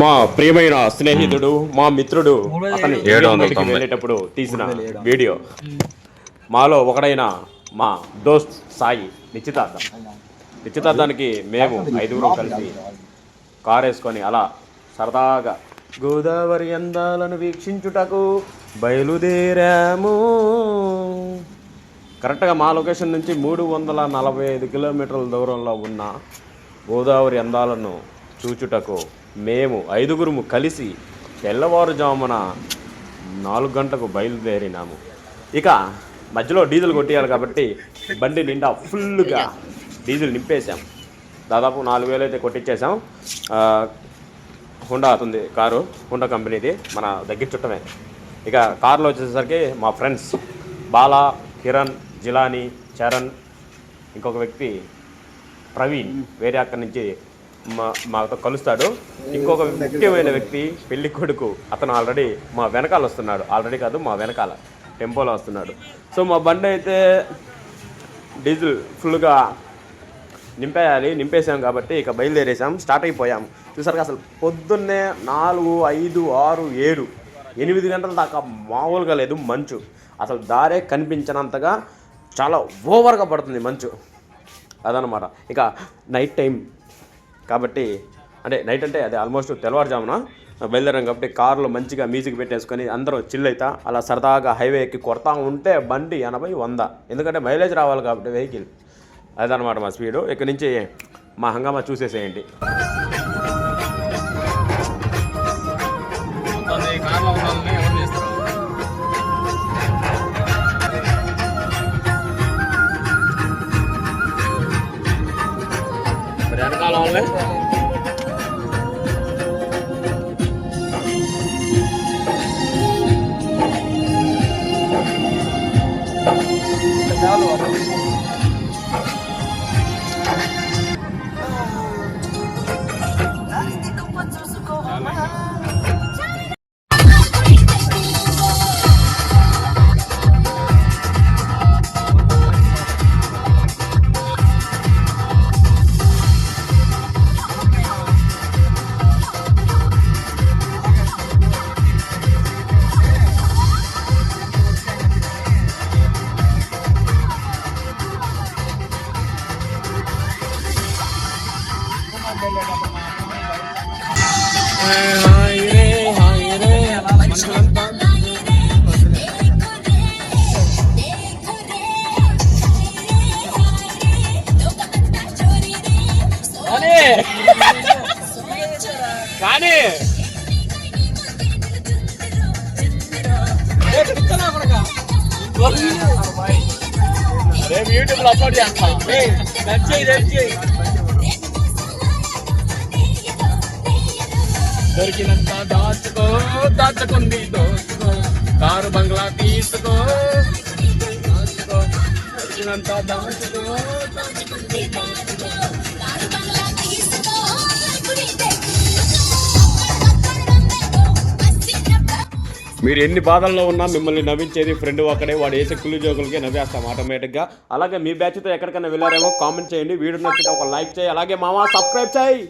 మా ప్రియమైన స్నేహితుడు మా మిత్రుడు అతని. వెళ్ళేటప్పుడు తీసిన వీడియో. మాలో ఒకడైన మా దోస్త్ సాయి నిశ్చితార్థం. నిశ్చితార్థానికి మేము ఐదుగురం కలిసి కారు వేసుకొని అలా సరదాగా గోదావరి అందాలను వీక్షించుటకు బయలుదేరాము. కరెక్ట్గా మా లొకేషన్ నుంచి మూడు వందల నలభై ఐదు కిలోమీటర్ల దూరంలో ఉన్న గోదావరి అందాలను చూచుటకు మేము ఐదుగురుము కలిసి తెల్లవారుజామున నాలుగు గంటలకు బయలుదేరినాము. ఇక మధ్యలో డీజిల్ కొట్టేయాలి కాబట్టి బండి నిండా ఫుల్గా డీజిల్ నింపేశాం. దాదాపు నాలుగు వేలు అయితే కొట్టించేసాం హుండా అవుతుంది కారు హుండా కంపెనీది మన దగ్గర చుట్టమే. ఇక కారులో వచ్చేసరికి మా ఫ్రెండ్స్ బాలా కిరణ్ జిలానీ చరణ్ ఇంకొక వ్యక్తి ప్రవీణ్ వేరే అక్కడి నుంచి మా మాతో కలుస్తాడు. ఇంకొక ముఖ్యమైన వ్యక్తి పెళ్ళి కొడుకు. అతను ఆల్రెడీ మా వెనకాల వస్తున్నాడు. ఆల్రెడీ కాదు మా వెనకాల టెంపోలో వస్తున్నాడు. సో మా బండి అయితే డీజిల్ ఫుల్గా నింపేయాలి. నింపేసాం కాబట్టి ఇక బయలుదేరేసాం స్టార్ట్ అయిపోయాం. చూసారు అసలు పొద్దున్నే నాలుగు ఐదు ఆరు ఏడు ఎనిమిది గంటల దాకా మామూలుగా లేదు మంచు. అసలు దారే కనిపించనంతగా చాలా ఓవర్గా పడుతుంది మంచు. అదనమాట ఇక నైట్ టైం కాబట్టి అంటే నైట్ అంటే అది ఆల్మోస్ట్ తెల్లవారుజామున బయలుదేరాం కాబట్టి కారులో మంచిగా మ్యూజిక్ పెట్టేసుకొని అందరూ చిల్ అవుతా అలా సరదాగా హైవే ఎక్కి కొడతా ఉంటే బండి ఎనభై వంద. ఎందుకంటే మైలేజ్ రావాలి కాబట్టి వెహికల్ అదనమాట మా స్పీడు ఇక్కడ నుంచి మా హంగామా చూసేసేయండి. వెనకాల కానీ రేపు యూట్యూబ్లో అప్లోడ్ చేస్తాం. దొరికినంత దాచుకో దాచుకుంది దోచుకో. కారు బంగ్లా తీసుకో. దాచుకో దొరికినంత దాచుకో. మీరు ఎన్ని బాధల్లో ఉన్నా మిమ్మల్ని నవ్వించేది ఫ్రెండ్ ఒకడే వాడు వేసే కుళ్ళు జోకులకే నవ్వేస్తాం ఆటోమేటిక్గా అలాగే మీ బ్యాచ్తో ఎక్కడికైనా వెళ్ళారేమో కామెంట్ చేయండి. వీడియో నచ్చితే ఒక లైక్ చేయి. అలాగే మామ సబ్స్క్రైబ్ చేయి.